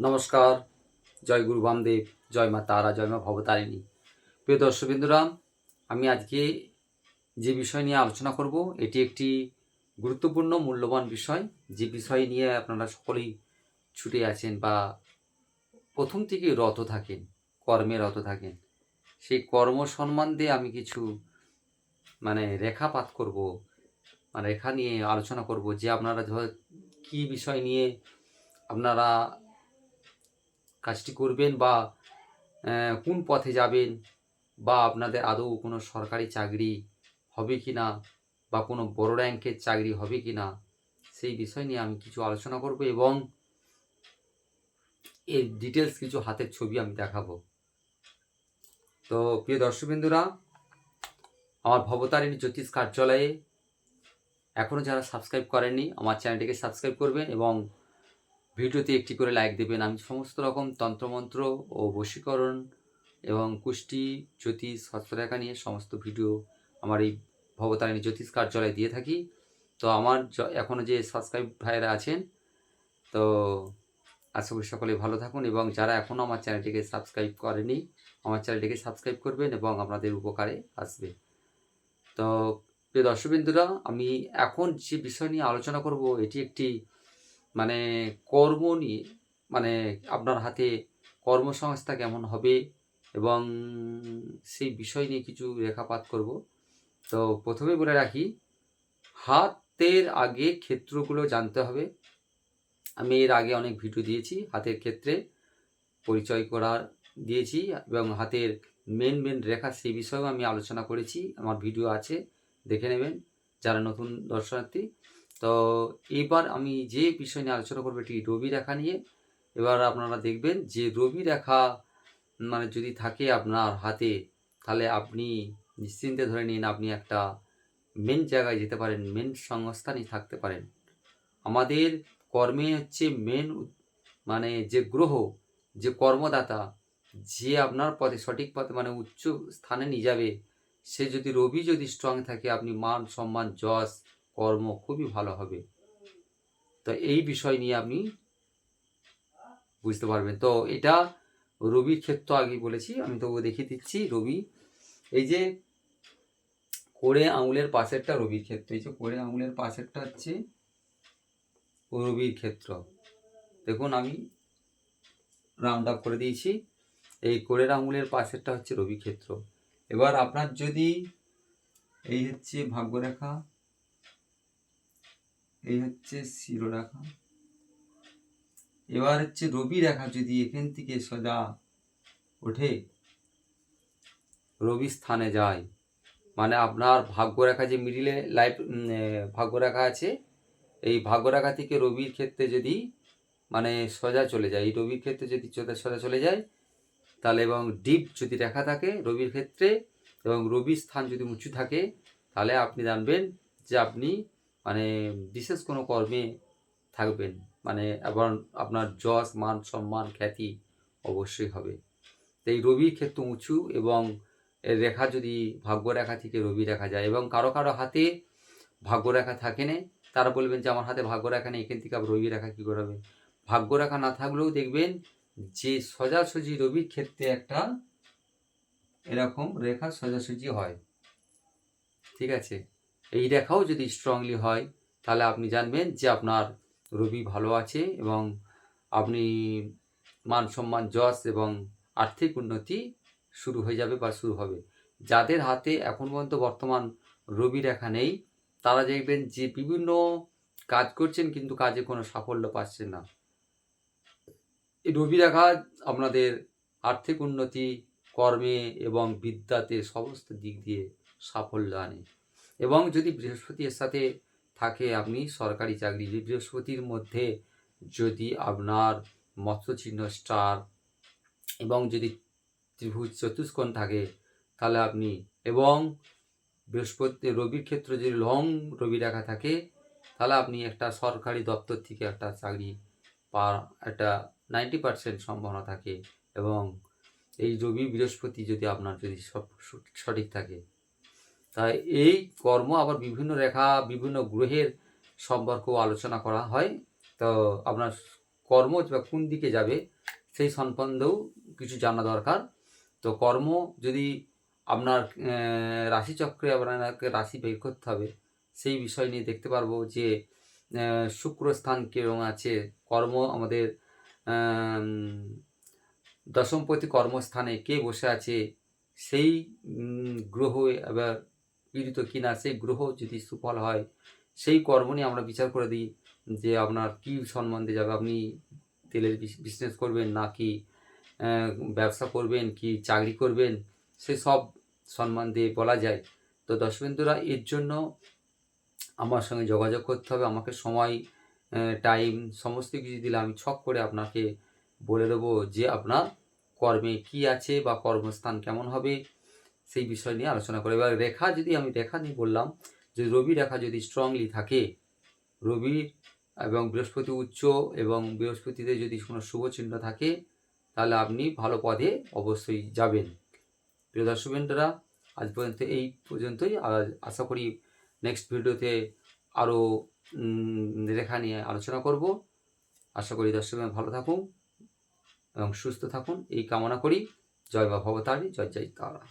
নমস্কার, জয় গুরু বামদেব, জয় মা তারা, জয় মা ভবতারিণী। প্রিয় দর্শকবৃন্দুরা আমি আজকে যে বিষয় নিয়ে আলোচনা করব, এটি একটি গুরুত্বপূর্ণ, মূল্যবান বিষয়। যে বিষয় নিয়ে আপনারা সকলেই ছুটে আছেন বা প্রথম থেকে রত থাকেন, কর্মে রত থাকেন, সেই কর্ম সম্মান দিয়ে আমি কিছু মানে রেখাপাত করব মানে রেখা নিয়ে আলোচনা করব, যে আপনারা কী বিষয় নিয়ে আপনারা কাজটি করবেন বা কোন পথে যাবেন বা আপনাদের আদৌ কোনো সরকারি চাকরি হবে কি না বা কোনো বড় র্যাঙ্কের চাকরি হবে কি না সেই বিষয় নিয়ে আমি কিছু আলোচনা করব এবং এর ডিটেলস কিছু হাতের ছবি আমি দেখাবো। তো প্রিয় দর্শকবৃন্দুরা, আমার ভবতারিণী জ্যোতিষ কার্যালয়ে এখনও যারা সাবস্ক্রাইব করেননি, আমার চ্যানেলটিকে সাবস্ক্রাইব করবেন এবং ভিডিওতে একটি করে লাইক দেবেন। আমি সমস্ত রকম তন্ত্রমন্ত্র ও বশীকরণ এবং কুষ্টি, জ্যোতিষ, হস্তরেখা নিয়ে সমস্ত ভিডিও আমার এই ভবতারিণী জ্যোতিষ কার্যালয়ে দিয়ে থাকি। তো আমার এখনও যে সাবস্ক্রাইব ভাইয়েরা আছেন, তো আশা করি সকলে ভালো থাকুন এবং যারা এখনও আমার চ্যানেলটিকে সাবস্ক্রাইব করেনি, আমার চ্যানেলটিকে সাবস্ক্রাইব করবেন এবং আপনাদের উপকারে আসবে। তো প্রিয় দর্শকবৃন্দুরা, আমি এখন যে বিষয় নিয়ে আলোচনা করব, এটি একটি মানে কর্ম নিয়ে মানে আপনার হাতে কর্মসংস্থা কেমন হবে এবং সেই বিষয় নিয়ে কিছু রেখাপাত করব। তো প্রথমে বলে রাখি, হাতের আগে ক্ষেত্রগুলো জানতে হবে। আমি এর আগে অনেক ভিডিও দিয়েছি, হাতের ক্ষেত্রে পরিচয় করার দিয়েছি এবং হাতের মেন মেন রেখা সেই বিষয়েও আমি আলোচনা করেছি। আমার ভিডিও আছে, দেখে নেবেন। যারা নতুন দর্শনার্থী তো এবার আমি যে বিষয় নিয়ে আলোচনা করব এটি রবি রেখা নিয়ে। এবার আপনারা দেখবেন যে রবি রেখা মানে যদি থাকে আপনার হাতে, তাহলে আপনি নিশ্চিন্তে ধরে নিন আপনি একটা মেন জায়গায় যেতে পারেন মেন সংস্থানে থাকতে পারেন। আমাদের কর্মে হচ্ছে মেন মানে যে গ্রহ, যে কর্মদাতা, যে আপনার পথে, সঠিক পথে মানে উচ্চ স্থানে নিয়ে যাবে, সে যদি রবি যদি স্ট্রং থাকে, আপনি মান, সম্মান, যশ কর্ম খুবই ভালো হবে। তো এই বিষয় নিয়ে আপনি বুঝতে পারবেন। তো এটা রবির ক্ষেত্র আগে বলেছি, আমি তো দেখিয়ে দিচ্ছি, রবি, এই যে কোড়ে আঙুলের পাশেরটা রবির ক্ষেত্র, এই যে কোড়ে আঙুলের পাশেরটা হচ্ছে রবির ক্ষেত্র। দেখুন আমি রাউন্ড আপ করে দিয়েছি, এই কোড়ের আঙুলের পাশেরটা হচ্ছে রবি ক্ষেত্র। এবার আপনার যদি এই হচ্ছে ভাগ্যরেখা এই হচ্ছে শিরোরেখা। এবার হচ্ছে রবি রেখা যদি এখান থেকে সোজা ওঠে, রবি স্থানে যায়। মানে আপনার ভাগ্যরেখা যে মিডিলে লাইফ ভাগ্যরেখা আছে, এই ভাগ্যরেখা থেকে রবির ক্ষেত্রে যদি মানে সোজা চলে যায়, এই রবির ক্ষেত্রে যদি সোজা চলে যায়, তাহলে এবং ডিপ যদি রেখা থাকে রবির ক্ষেত্রে এবং রবির স্থান যদি উঁচু থাকে, তাহলে আপনি জানবেন যে আপনি মানে বিশেষ কোনো কর্মে থাকবেন। মানে এবং আপনার যশ, মান, সম্মান, খ্যাতি অবশ্যই হবে। তো এই রবির ক্ষেত্র উঁচু এবং এর রেখা যদি ভাগ্য রেখা থেকে রবি রেখা যায় এবং কারও কারও হাতে ভাগ্য রেখা থাকে না, তারা বলবেন যে আমার হাতে ভাগ্যরেখা নেই, এখান থেকে আবার রবি রেখা কী করে ভাগ্য রেখা না থাকলেও দেখবেন যে সোজাসুজি রবির ক্ষেত্রে একটা এরকম রেখা সোজাসুজি হয়। ঠিক আছে? এই রেখাও যদি স্ট্রংলি হয়, তাহলে আপনি জানবেন যে আপনার রবি ভালো আছে এবং আপনি মান সম্মান, যশ এবং আর্থিক উন্নতি শুরু হয়ে যাবে বা শুরু হবে। যাদের হাতে এখন পর্যন্ত বর্তমান রবি রেখা নেই, তারা দেখবেন যে বিভিন্ন কাজ করছেন কিন্তু কাজে কোনো সাফল্য পাচ্ছেন না। এই রবি রেখা আপনাদের আর্থিক উন্নতি, কর্মে এবং বিদ্যাতে সমস্ত দিক দিয়ে সাফল্য আনে। এবং যদি বৃহস্পতির সাথে থাকে আপনি সরকারি চাকরি বৃহস্পতির মধ্যে যদি আপনার মৎস্যচিহ্ন স্টার এবং যদি ত্রিভুজ চতুষ্কোণ থাকে, তাহলে আপনি এবং বৃহস্পতি, রবির ক্ষেত্রে যদি লং রবি রেখা থাকে, তাহলে আপনি একটা সরকারি দপ্তর থেকে একটা চাকরি পাওয়ার একটা নাইনটি পার্সেন্ট সম্ভাবনা থাকে এবং এই রবি, বৃহস্পতি যদি আপনার যদি সব সঠিক থাকে। তাই এই কর্ম আবার বিভিন্ন রেখা বিভিন্ন গ্রহের সম্পর্ক আলোচনা করা হয়। তো আপনার কর্ম বা কোন দিকে যাবে সেই সম্বন্ধেও কিছু জানা দরকার। তো কর্ম যদি আপনার রাশিচক্রে আপনাকে রাশি বের করতে হবে সেই বিষয় নিয়ে দেখতে পারব যে শুক্র স্থান কীরকম আছে। কর্ম আমাদের আম, দশমপতি কর্মস্থানে কে বসে আছে সেই গ্রহ এবার পীড়িত কিনা সেই গ্রহ যদি সুফল হয় সেই কর্ম নিয়ে আমরা বিচার করে দিই যে আপনার কি সম্বন্ধে যাবে। আপনি তেলের বিজনেস করবেন নাকি আহ, ব্যবসা করবেন কি চাকরি করবেন সে সব সম্বন্ধে বলা যায়। তো দর্শকবন্ধুরা এর জন্য আমার সঙ্গে যোগাযোগ করতে হবে। আমাকে সময় টাইম সমস্ত কিছু দিলে আমি ছক করে আপনাকে বলে দেবো যে আপনার কর্মে কি আছে বা কর্মস্থান কেমন হবে। সেই বিষয় নিয়ে আলোচনা করে। এবার রেখা যদি আমি, রেখা নিয়ে বললাম যে রবি রেখা যদি স্ট্রংলি থাকে রবি এবং বৃহস্পতি উচ্চ এবং বৃহস্পতিতে যদি কোনো শুভ চিহ্ন থাকে, তাহলে আপনি ভালো পদে অবশ্যই যাবেন। প্রিয় দর্শকবৃন্দরা আজ পর্যন্ত এই পর্যন্তই। আশা করি নেক্সট ভিডিওতে আরও রেখা নিয়ে আলোচনা করব। আশা করি দর্শকরা ভালো থাকুন এবং সুস্থ থাকুন। এই কামনা করি। জয় বা ভবতারী, জয় জয় তারা।